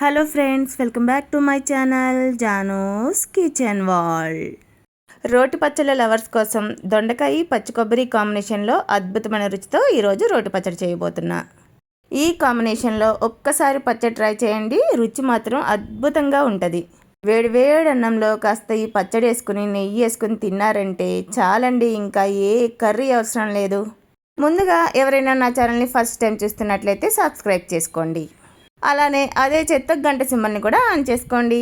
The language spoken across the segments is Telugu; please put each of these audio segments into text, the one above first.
Hello friends welcome back to my channel జానోస్ kitchen వాల్. రోటి పచ్చళ్ళ లవర్స్ కోసం దొండకాయ పచ్చి కొబ్బరి కాంబినేషన్లో అద్భుతమైన రుచితో ఈరోజు రోటి పచ్చడి చేయబోతున్నా. ఈ కాంబినేషన్లో ఒక్కసారి పచ్చడి ట్రై చేయండి రుచి మాత్రం అద్భుతంగా ఉంటుంది. వేడి వేడి అన్నంలో కాస్త ఈ పచ్చడి వేసుకుని నెయ్యి వేసుకుని తిన్నారంటే చాలండి ఇంకా ఏ కర్రీ అవసరం లేదు. ముందుగా ఎవరైనా నా ఛానల్ని ఫస్ట్ టైం చూస్తున్నట్లయితే సబ్స్క్రైబ్ చేసుకోండి. అలానే అదే చెత్త గంట సింబల్ని కూడా ఆన్ చేసుకోండి.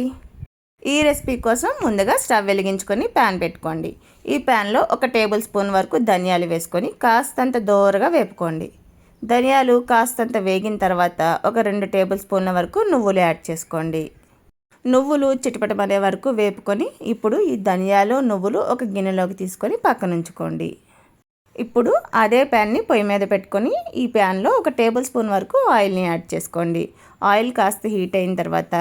ఈ రెసిపీ కోసం ముందుగా స్టవ్ వెలిగించుకొని ప్యాన్ పెట్టుకోండి. ఈ ప్యాన్లో ఒక టేబుల్ స్పూన్ వరకు ధనియాలు వేసుకొని కాస్తంత దోరగా వేపుకోండి. ధనియాలు కాస్తంత వేగిన తర్వాత ఒక రెండు టేబుల్ స్పూన్ల వరకు నువ్వులు యాడ్ చేసుకోండి. నువ్వులు చిటపటమనే వరకు వేపుకొని ఇప్పుడు ఈ ధనియాలు నువ్వులు ఒక గిన్నెలోకి తీసుకొని పక్కనుంచుకోండి. ఇప్పుడు అదే ప్యాన్ని పొయ్యి మీద పెట్టుకొని ఈ ప్యాన్లో ఒక టేబుల్ స్పూన్ వరకు ఆయిల్ని యాడ్ చేసుకోండి. ఆయిల్ కాస్త హీట్ అయిన తర్వాత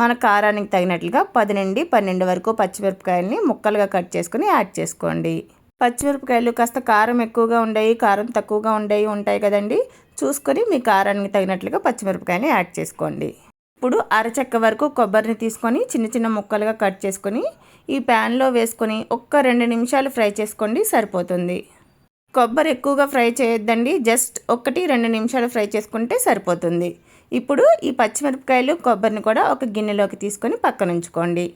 మన కారానికి తగినట్లుగా పది నుండి పన్నెండు వరకు పచ్చిమిరపకాయలని ముక్కలుగా కట్ చేసుకొని యాడ్ చేసుకోండి. పచ్చిమిరపకాయలు కాస్త కారం ఎక్కువగా ఉండయి కారం తక్కువగా ఉండయి ఉంటాయి కదండి. చూసుకొని మీ కారానికి తగినట్లుగా పచ్చిమిరపకాయని యాడ్ చేసుకోండి. ఇప్పుడు అరచెక్క వరకు కొబ్బరిని తీసుకొని చిన్న చిన్న ముక్కలుగా కట్ చేసుకొని ఈ ప్యాన్లో వేసుకొని ఒక్క రెండు నిమిషాలు ఫ్రై చేసుకోండి సరిపోతుంది. కొబ్బరి ఎక్కువగా ఫ్రై చేయొద్దండి. జస్ట్ ఒకటి రెండు నిమిషాలు ఫ్రై చేసుకుంటే సరిపోతుంది. ఇప్పుడు ఈ పచ్చిమిరపకాయలు కొబ్బరిని కూడా ఒక గిన్నెలోకి తీసుకొని పక్కన ఉంచుకోండి.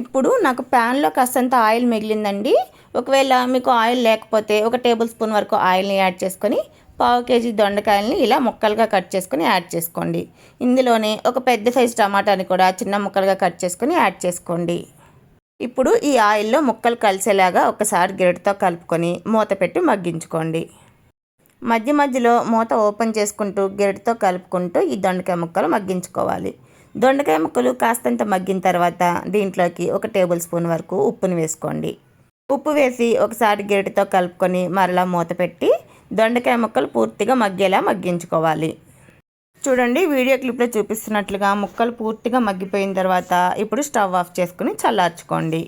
ఇప్పుడు నాకు ప్యాన్లో కాస్తంత ఆయిల్ మిగిలిందండి. ఒకవేళ మీకు ఆయిల్ లేకపోతే ఒక టేబుల్ స్పూన్ వరకు ఆయిల్ని యాడ్ చేసుకొని పావు కేజీ దొండకాయలని ఇలా ముక్కలుగా కట్ చేసుకొని యాడ్ చేసుకోండి. ఇందులోనే ఒక పెద్ద సైజు టమాటాని కూడా చిన్న ముక్కలుగా కట్ చేసుకొని యాడ్ చేసుకోండి. ఇప్పుడు ఈ ఆయిల్లో ముక్కలు కలిసేలాగా ఒకసారి గిరటితో కలుపుకొని మూత పెట్టి మగ్గించుకోండి. మధ్య మధ్యలో మూత ఓపెన్ చేసుకుంటూ గిరటితో కలుపుకుంటూ ఈ దొండకాయ ముక్కలు మగ్గించుకోవాలి. దొండకాయ ముక్కలు కాస్తంత మగ్గిన తర్వాత దీంట్లోకి ఒక టేబుల్ స్పూన్ వరకు ఉప్పును వేసుకోండి. ఉప్పు వేసి ఒకసారి గిరటితో కలుపుకొని మరలా మూత పెట్టి దొండకాయ ముక్కలు పూర్తిగా మగ్గేలా మగ్గించుకోవాలి. చూడండి వీడియో క్లిప్లో చూపిస్తున్నట్లుగా ముక్కలు పూర్తిగా మగ్గిపోయిన తర్వాత ఇప్పుడు స్టవ్ ఆఫ్ చేసుకుని చల్లార్చుకోండి.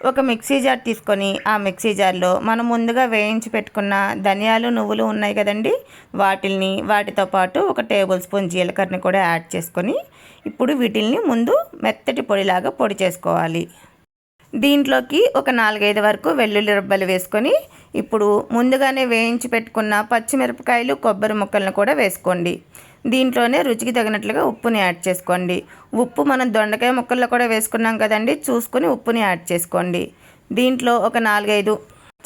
ఒక మిక్సీ జార్ తీసుకొని ఆ మిక్సీ జార్లో మనం ముందుగా వేయించి పెట్టుకున్న ధనియాలు నువ్వులు ఉన్నాయి కదండి వాటిల్ని వాటితో పాటు ఒక టేబుల్ స్పూన్ జీలకర్రని కూడా యాడ్ చేసుకొని ఇప్పుడు వీటిల్ని ముందు మెత్తటి పొడిలాగా పొడి చేసుకోవాలి. దీంట్లోకి ఒక నాలుగైదు వరకు వెల్లుల్లి రబ్బలు వేసుకొని ఇప్పుడు ముందుగానే వేయించి పెట్టుకున్న పచ్చిమిరపకాయలు కొబ్బరి ముక్కలను కూడా వేసుకోండి. దీంట్లోనే రుచికి తగినట్లుగా ఉప్పుని యాడ్ చేసుకోండి. ఉప్పు మనం దొండకాయ ముక్కల్లో కూడా వేసుకున్నాం కదండి చూసుకుని ఉప్పుని యాడ్ చేసుకోండి. దీంట్లో ఒక నాలుగైదు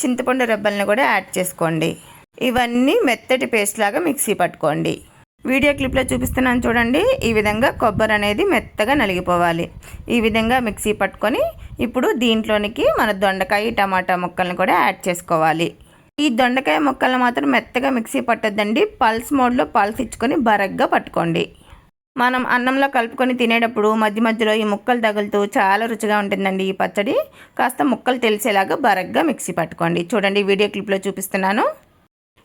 చింతపండు రెబ్బల్ని కూడా యాడ్ చేసుకోండి. ఇవన్నీ మెత్తటి పేస్ట్ లాగా మిక్సీ పట్టుకోండి. వీడియో క్లిప్లో చూపిస్తున్నాను చూడండి. ఈ విధంగా కొబ్బరి అనేది మెత్తగా నలిగిపోవాలి. ఈ విధంగా మిక్సీ పట్టుకొని ఇప్పుడు దీంట్లోనికి మన దొండకాయ టమాటా ముక్కల్ని కూడా యాడ్ చేసుకోవాలి. ఈ దొండకాయ ముక్కలను మాత్రం మెత్తగా మిక్సీ పట్టద్దండి. పల్స్ మోడ్లో పల్స్ ఇచ్చుకొని బరగ్గా పట్టుకోండి. మనం అన్నంలో కలుపుకొని తినేటప్పుడు మధ్య మధ్యలో ఈ ముక్కలు తగులుతూ చాలా రుచిగా ఉంటుందండి ఈ పచ్చడి. కాస్త ముక్కలు తెలిసేలాగా బరగ్గా మిక్సీ పట్టుకోండి. చూడండి వీడియో క్లిప్లో చూపిస్తున్నాను.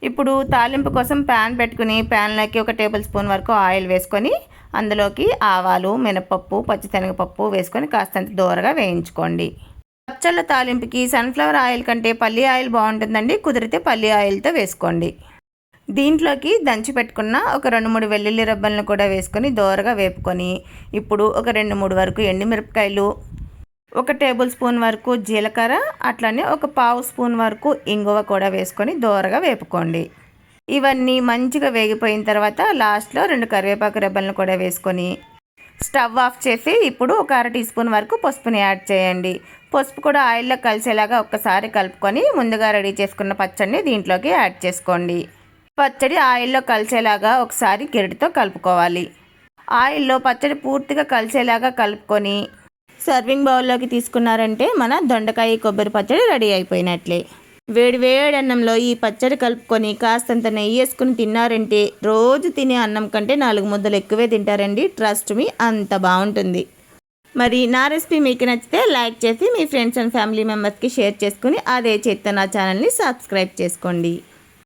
ఇప్పుడు తాలింపు కోసం ప్యాన్ పెట్టుకుని ప్యాన్లోకి ఒక టేబుల్ స్పూన్ వరకు ఆయిల్ వేసుకొని అందులోకి ఆవాలు మినపప్పు పచ్చిశనగపప్పు వేసుకొని కాస్తంత దూరగా వేయించుకోండి. పచ్చళ్ళ తాలింపుకి సన్ఫ్లవర్ ఆయిల్ కంటే పల్లి ఆయిల్ బాగుంటుందండి. కుదిరితే పల్లి ఆయిల్తో వేసుకోండి. దీంట్లోకి దంచి పెట్టుకున్న ఒక రెండు మూడు వెల్లుల్లి రబ్బలను కూడా వేసుకొని దోరగా వేపుకొని ఇప్పుడు ఒక రెండు మూడు వరకు ఎండుమిరపకాయలు ఒక టేబుల్ స్పూన్ వరకు జీలకర్ర అట్లనే ఒక పావు స్పూన్ వరకు ఇంగువ కూడా వేసుకొని దోరగా వేపుకోండి. ఇవన్నీ మంచిగా వేగిపోయిన తర్వాత లాస్ట్లో రెండు కరివేపాకు రెబ్బలను కూడా వేసుకొని స్టవ్ ఆఫ్ చేసి ఇప్పుడు ఒక అర టీ స్పూన్ వరకు పసుపుని యాడ్ చేయండి. పసుపు కూడా ఆయిల్లో కలిసేలాగా ఒక్కసారి కలుపుకొని ముందుగా రెడీ చేసుకున్న పచ్చడిని దీంట్లోకి యాడ్ చేసుకోండి. పచ్చడి ఆయిల్లో కలిసేలాగా ఒకసారి గిరిటితో కలుపుకోవాలి. ఆయిల్లో పచ్చడి పూర్తిగా కలిసేలాగా కలుపుకొని సర్వింగ్ బౌల్లోకి తీసుకున్నారంటే మన దొండకాయ కొబ్బరి పచ్చడి రెడీ అయిపోయినట్లే. వేడి వేడి అన్నంలో ఈ పచ్చడి కలుపుకొని కాస్తంత నెయ్యి వేసుకుని తిన్నారంటే రోజు తినే అన్నం కంటే నాలుగు ముద్దలు ఎక్కువే తింటారండి. ట్రస్ట్ మీ అంత బాగుంటుంది. మరి నా రెసిపీ మీకు నచ్చితే లైక్ చేసి మీ ఫ్రెండ్స్ అండ్ ఫ్యామిలీ మెంబర్స్కి షేర్ చేసుకుని అదే చేత్తన్న నా ఛానల్ని సబ్స్క్రైబ్ చేసుకోండి.